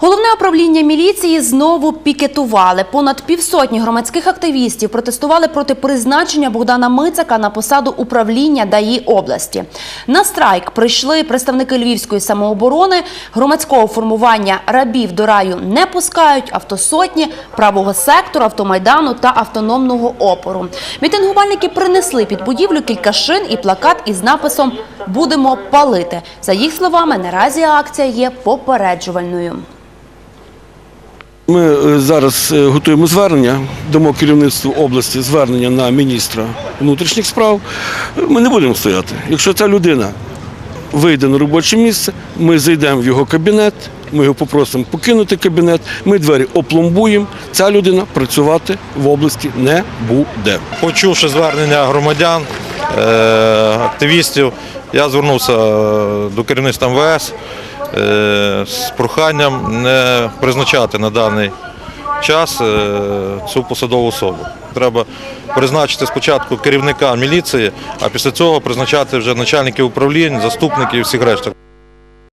Головне управління міліції знову пікетували. Понад півсотні громадських активістів протестували проти призначення Богдана Мицака на посаду управління ДАІ області. На страйк прийшли представники Львівської самооборони, громадського формування рабів до раю не пускають, автосотні, правого сектору, автомайдану та автономного опору. Мітингувальники принесли під будівлю кілька шин і плакат із написом «Будемо палити». За їх словами, наразі акція є попереджувальною. Ми е, зараз е, готуємо звернення, дамо керівництву області звернення на міністра внутрішніх справ. Ми не будемо стояти. Якщо ця людина вийде на робоче місце, ми зайдемо в його кабінет, ми його попросимо покинути кабінет, ми двері опломбуємо. Ця людина працювати в області не буде. Почувши звернення громадян, е, активістів, я звернувся до керівництва МВС з проханням не призначати на даний час е, цю посадову особу. Треба призначити спочатку керівника міліції, а після цього призначати вже начальників управлінь, заступників і всіх решта.